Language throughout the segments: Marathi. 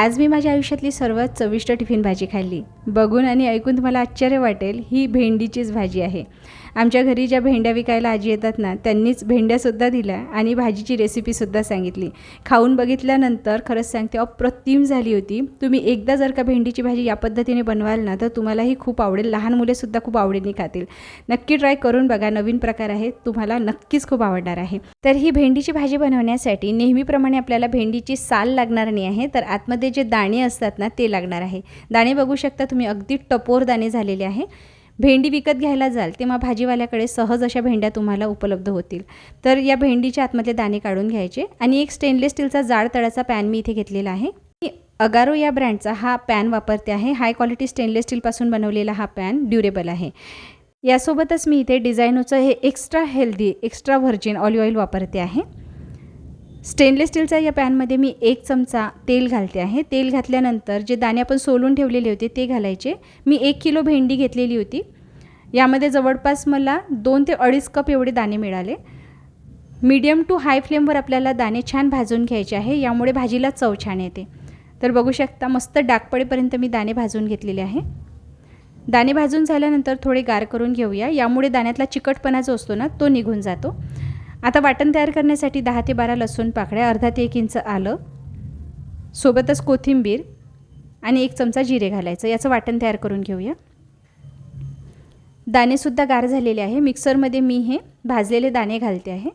आज मी माझ्या आयुष्यातली सर्वात चविष्ट टिफिन भाजी खाल्ली. बघून आणि ऐकून तुम्हाला आश्चर्य वाटेल ही भेंडीचीच भाजी आहे. आमच्या घरी ज्या भेंड्या विकायला आजी येतात ना त्यांनीच भेंड्यासुद्धा दिल्या आणि भाजीची रेसिपीसुद्धा सांगितली. खाऊन बघितल्यानंतर खरंच सांगते अप्रतिम झाली होती. तुम्ही एकदा जर का भेंडीची भाजी या पद्धतीने बनवाल ना तर तुम्हालाही खूप आवडेल. लहान मुलेसुद्धा खूप आवडीने खातील. नक्की ट्राय करून बघा नवीन प्रकार आहे तुम्हाला नक्कीच खूप आवडणार आहे. तर ही भेंडीची भाजी बनवण्यासाठी नेहमीप्रमाणे आपल्याला भेंडीची साल लागणार नाही आहे. तर आतमध्ये जे दाणे असतात ना ते लागणार आहे. दाणे बघू शकता तुम्ही अगदी टपोर दाणे झालेले आहे. भेंडी विकत घ्यायला जाल तेव्हा भाजीवाल्याकडे सहज अशा भेंड्या तुम्हाला उपलब्ध होतील. तर या भेंडीच्या आतमधले दाणे काढून घ्यायचे आणि एक स्टेनलेस स्टीलचा जाड तळाचा पॅन मी इथे घेतलेला आहे. मी अगारो या ब्रँडचा हा पॅन वापरते आहे. हाय क्वालिटी स्टेनलेस स्टीलपासून बनवलेला हा पॅन ड्युरेबल आहे. यासोबतच मी इथे डिझायनोचं हे extra healthy extra virgin olive oil वापरते आहे. स्टेनलेस स्टीलच्या या पॅनमध्ये मी एक चमचा तेल घालते आहे. तेल घातल्यानंतर जे दाणे आपण सोलून ठेवलेले होते ते घालायचे. मी एक किलो भेंडी घेतलेली होती. यामध्ये जवळपास मला दोन ते अडीच कप एवढे दाणे मिळाले. मीडियम टू हाय फ्लेमवर आपल्याला दाणे छान भाजून घ्यायचे आहे. यामुळे भाजीला चव छान येते. तर बघू शकता मस्त डागपडेपर्यंत मी दाणे भाजून घेतलेले आहे. दाणे भाजून झाल्यानंतर थोडे गार करून घेऊया. यामुळे दाण्यातला चिकटपणा जो असतो ना तो निघून जातो. आता वाटण तयार करण्यासाठी दहा ते बारा लसूण पाकळ्या अर्धा ते एक इंच आलं सोबतच कोथिंबीर आणि एक चमचा जिरे घालायचं. याचं वाटण तयार करून घेऊया. दाणेसुद्धा गार झालेले आहे. मिक्सरमध्ये मी हे भाजलेले दाणे घालते आहे.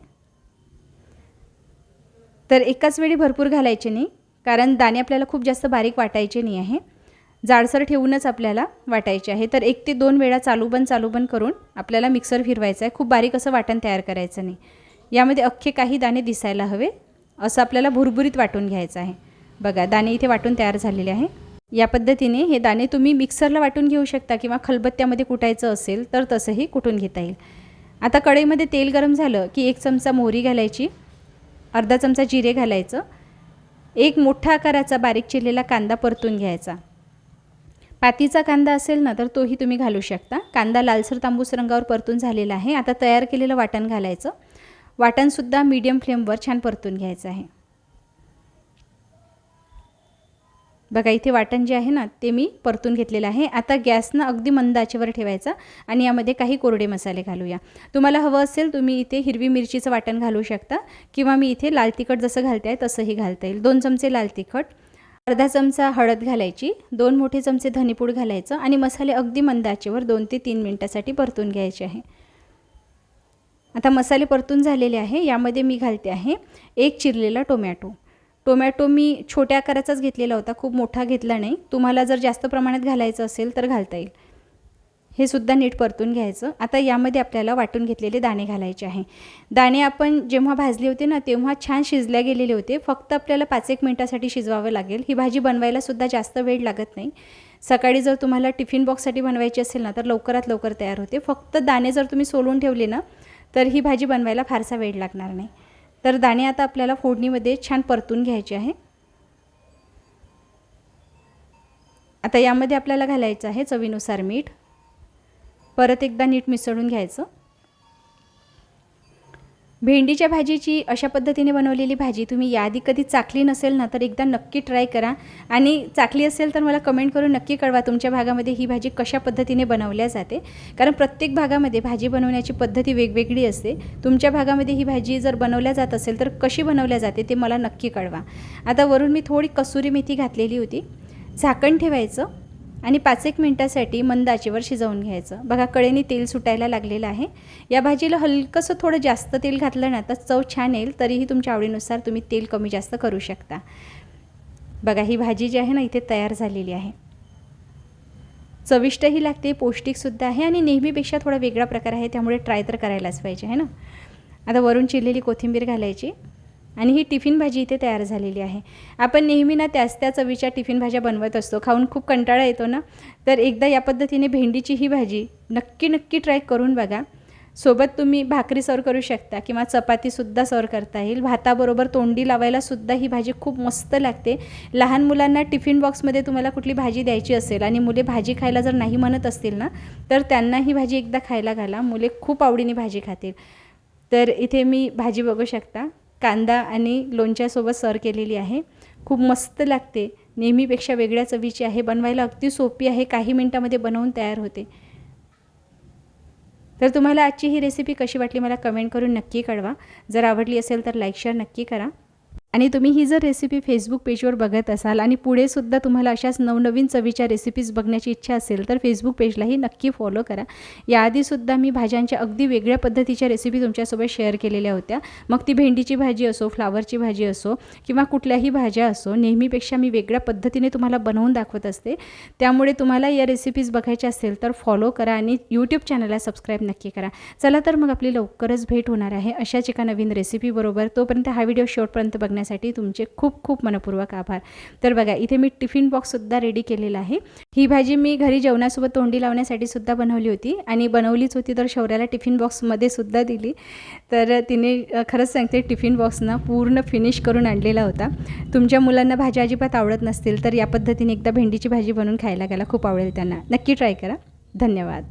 तर एकाच वेळी भरपूर घालायचे नाही कारण दाणे आपल्याला खूप जास्त बारीक वाटायचे नाही आहे. जाडसर ठेवूनच आपल्याला वाटायचे आहे. तर एक ते दोन वेळा चालू बंद चालू बंद करून आपल्याला मिक्सर फिरवायचं आहे. खूप बारीक असं वाटण तयार करायचं नाही. यामध्ये अख्खे काही दाणे दिसायला हवे असं आपल्याला भुरभुरीत वाटून घ्यायचं आहे. बघा दाणे इथे वाटून तयार झालेले आहे. या पद्धतीने हे दाणे तुम्ही मिक्सरला वाटून घेऊ शकता किंवा खलबत्त्यामध्ये कुटायचं असेल तर तसंही कुटून घेता येईल. आता कढईमध्ये तेल गरम झालं की एक चमचा मोहरी घालायची अर्धा चमचा जिरे घालायचं एक मोठा आकाराचा बारीक चिरलेला कांदा परतून घ्यायचा. पातीचा कांदा असेल ना तर तोही तुम्ही घालू शकता. कांदा लालसर तांबूस रंगावर परतून झालेला आहे. आता तयार केलेलं वाटण घालायचं. वाटणसुद्धा मीडियम फ्लेमवर छान परतून घ्यायचं आहे. बघा इथे वाटण जे आहे ना ते मी परतून घेतलेलं आहे. आता गॅसनं अगदी मंद आचेवर ठेवायचा आणि यामध्ये काही कोरडे मसाले घालूया. तुम्हाला हवं असेल तुम्ही इथे हिरवी मिरचीचं वाटण घालू शकता किंवा मी इथे लाल तिखट जसं घालते आहे तसंही घालता येईल. दोन चमचे लाल तिखट अर्धा चमचा हळद घालायची दोन मोठे चमचे धनेपूड घालायचं आणि मसाले अगदी मंद आचेवर दोन ते तीन मिनटासाठी परतून घ्यायचे आहे. आता मसाले परतून झालेले आहे यामध्ये मी घालते आहे एक चिरलेला टोमॅटो. टोमॅटो मी छोट्या आकाराचाच घेतलेला होता खूप मोठा घेतला नाही. तुम्हाला जर जास्त प्रमाणात घालायचं असेल तर घालता येईल. हे सुद्धा नीट परतून घ्यायचं. आता यामध्ये आपल्याला वाटून घेतलेले दाणे घालायचे आहे. दाणे आपण जेव्हा भाजले होते ना तेव्हा छान शिजल्या गेलेले होते. फक्त आपल्याला पाच एक मिनटासाठी शिजवावं लागेल. ही भाजी बनवायला सुद्धा जास्त वेळ लागत नाही. सकाळी जर तुम्हाला टिफिन बॉक्ससाठी बनवायची असेल ना तर लवकरात लवकर तयार होते. फक्त दाणे जर तुम्ही सोलून ठेवले ना तर ही भाजी बनवायला फारसा वेळ लागणार नाही. तर दाणे आता आपल्याला फोडणीमध्ये छान परतून घ्यायचे आहे. आता यामध्ये आपल्याला घालायचं आहे चवीनुसार मीठ. परत एकदा नीट मिसळून घ्यायचं. भेंडीच्या भाजीची अशा पद्धतीने बनवलेली भाजी तुम्ही याआधी कधी चाकली नसेल ना तर एकदा नक्की ट्राय करा. आणि चाकली असेल तर मला कमेंट करून नक्की कळवा तुमच्या भागामध्ये ही भाजी कशा पद्धतीने बनवल्या जाते. कारण प्रत्येक भागामध्ये भाजी बनवण्याची पद्धती वेगवेगळी असते. तुमच्या भागामध्ये ही भाजी जर बनवल्या जात असेल तर कशी बनवल्या जाते ते मला नक्की कळवा. आता वरून मी थोडी कसुरी मेथी घातलेली होती. झाकण ठेवायचं. आणि पाच एक मिनटासाठी मंद आचेवर शिजवून घ्यायचं. बघा कडेने तेल सुटायला लागलेलं आहे. या भाजीला हलकंसं थोडं जास्त तेल घातलं ना तर चव छान येईल. तरीही तुमच्या आवडीनुसार तुम्ही तेल कमी जास्त करू शकता. बघा ही भाजी जी आहे ना इथे तयार झालेली आहे. चविष्टही लागते पौष्टिकसुद्धा आहे आणि नेहमीपेक्षा थोडा वेगळा प्रकार आहे त्यामुळे ट्राय तर करायलाच पाहिजे आहे ना? आता वरून चिरलेली कोथिंबीर घालायची. आणि ही टिफिन भाजी इथे तयार झालेली आहे. आपण नेहमी ना त्याच त्या चवीच्या टिफिन भाज्या बनवत असतो. खाऊन खूप कंटाळा येतो ना? तर एकदा या पद्धतीने भेंडीची ही भाजी नक्की नक्की ट्राय करून बघा. सोबत तुम्ही भाकरी सर्व करू शकता किंवा चपातीसुद्धा सर्व करता येईल. भाताबरोबर तोंडी लावायलासुद्धा ही भाजी खूप मस्त लागते. लहान मुलांना टिफिन बॉक्समध्ये तुम्हाला कुठली भाजी द्यायची असेल आणि मुले भाजी खायला जर नाही म्हणत असतील ना तर त्यांना ही भाजी एकदा खायला घाला. मुले खूप आवडीने भाजी खातील. तर इथे मी भाजी बघू शकता. कांदा आणि लोणच्यासोबत सर्व केलेली आहे. खूप मस्त लागते. नेहमीपेक्षा वेगळ्या चवीची आहे. बनवायला अगदी सोपी आहे. काही मिनटामध्ये बनवून तयार होते. तर तुम्हाला आजची ही रेसिपी कशी वाटली मला कमेंट करून नक्की कळवा. जर आवडली असेल तर लाईक शेअर नक्की करा. आणि तुम्ही ही जर रेसिपी फेसबुक पेजवर बघत असाल आणि पुढेसुद्धा तुम्हाला अशाच नवनवीन चवीच्या रेसिपीज बघण्याची इच्छा असेल तर फेसबुक पेजलाही नक्की फॉलो करा. याआधीसुद्धा मी भाज्यांच्या अगदी वेगळ्या पद्धतीच्या रेसिपी तुमच्यासोबत शेअर केलेल्या होत्या. मग ती भेंडीची भाजी असो फ्लावरची भाजी असो किंवा कुठल्याही भाज्या असो नेहमीपेक्षा मी वेगळ्या पद्धतीने तुम्हाला बनवून दाखवत असते. त्यामुळे तुम्हाला या रेसिपीज बघायच्या असेल तर फॉलो करा आणि यूट्यूब चॅनलला सबस्क्राईब नक्की करा. चला तर मग आपली लवकरच भेट होणार आहे अशाच एका नवीन रेसिपीबरोबर तोपर्यंत हा व्हिडिओ शेवटपर्यंत बघण्यासाठी तुमचे खूप खूप मनपूर्वक आभार. तर बघा इथे मी टिफिन बॉक्ससुद्धा रेडी केलेला आहे. ही भाजी मी घरी जेवणासोबत तोंडी लावण्यासाठी सुद्धा बनवली होती आणि बनवलीच होती तर शौर्याला टिफिन बॉक्समध्ये सुद्धा दिली. तर तिने खरंच सांगते टिफिन बॉक्सनं पूर्ण फिनिश करून आणलेला होता. तुमच्या मुलांना भाज्या अजिबात आवडत नसतील तर या पद्धतीने एकदा भेंडीची भाजी बनवून खायला गेला खूप आवडेल त्यांना. नक्की ट्राय करा. धन्यवाद.